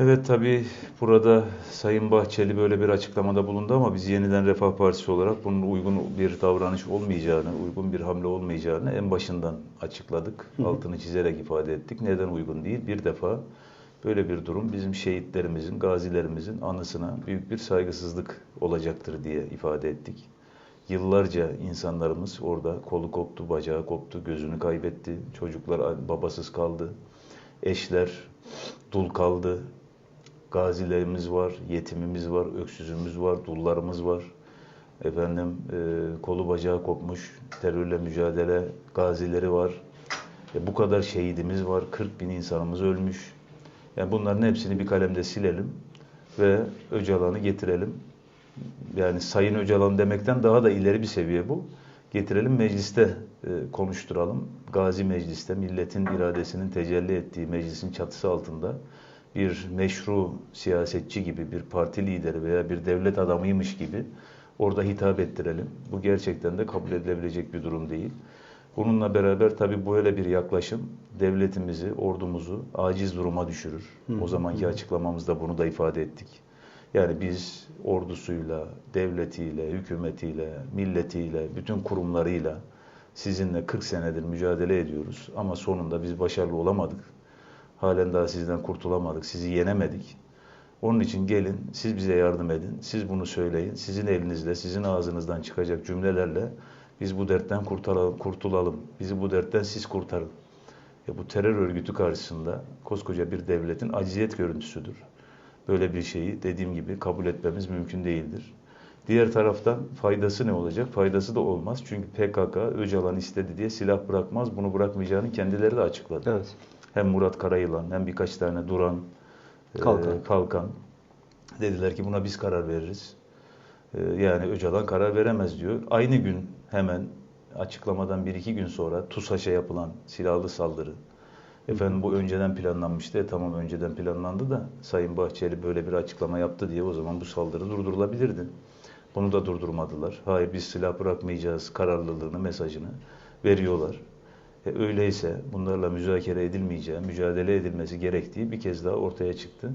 Evet tabii burada Sayın Bahçeli böyle bir açıklamada bulundu ama biz yeniden Refah Partisi olarak bunun uygun bir davranış olmayacağını, uygun bir hamle olmayacağını en başından açıkladık. Altını çizerek ifade ettik. Neden uygun değil? Bir defa böyle bir durum bizim şehitlerimizin, gazilerimizin anısına büyük bir saygısızlık olacaktır diye ifade ettik. Yıllarca insanlarımız orada kolu koptu, bacağı koptu, gözünü kaybetti. Çocuklar babasız kaldı. Eşler dul kaldı. Gazilerimiz var, yetimimiz var, öksüzümüz var, dullarımız var. Efendim e, kolu bacağı kopmuş, terörle mücadele gazileri var. E, bu kadar şehidimiz var, 40 bin insanımız ölmüş. Yani bunların hepsini bir kalemde silelim ve Öcalan'ı getirelim. Yani Sayın Öcalan demekten daha da ileri bir seviye bu. Getirelim mecliste e, konuşturalım. Gazi mecliste milletin iradesinin tecelli ettiği meclisin çatısı altında bir meşru siyasetçi gibi, bir parti lideri veya bir devlet adamıymış gibi orada hitap ettirelim. Bu gerçekten de kabul edilebilecek bir durum değil. Bununla beraber tabii böyle bir yaklaşım devletimizi, ordumuzu aciz duruma düşürür. O zamanki açıklamamızda bunu da ifade ettik. Yani biz ordusuyla, devletiyle, hükümetiyle, milletiyle, bütün kurumlarıyla sizinle 40 senedir mücadele ediyoruz. Ama sonunda biz başarılı olamadık. Halen daha sizden kurtulamadık, sizi yenemedik. Onun için gelin, siz bize yardım edin, siz bunu söyleyin. Sizin elinizle, sizin ağzınızdan çıkacak cümlelerle biz bu dertten kurtulalım, kurtulalım. Bizi bu dertten siz kurtarın. Ya bu terör örgütü karşısında koskoca bir devletin aciziyet görüntüsüdür. Böyle bir şeyi dediğim gibi kabul etmemiz mümkün değildir. Diğer taraftan faydası ne olacak? Faydası da olmaz. Çünkü PKK Öcalan istedi diye silah bırakmaz. Bunu bırakmayacağını kendileri de açıkladı. Evet. Hem Murat Karayılan hem birkaç tane Duran, e, Kalkan. Kalkan dediler ki buna biz karar veririz. E, Yani Öcalan karar veremez diyor. Aynı gün hemen açıklamadan bir iki gün sonra TUSAŞ'a yapılan silahlı saldırı. Efendim bu önceden planlanmıştı. E, tamam önceden planlandı da Sayın Bahçeli böyle bir açıklama yaptı diye o zaman bu saldırı durdurulabilirdi. Bunu da durdurmadılar. Hayır biz silah bırakmayacağız kararlılığını, mesajını veriyorlar. E, öyleyse bunlarla müzakere edilmeyeceği, mücadele edilmesi gerektiği bir kez daha ortaya çıktı.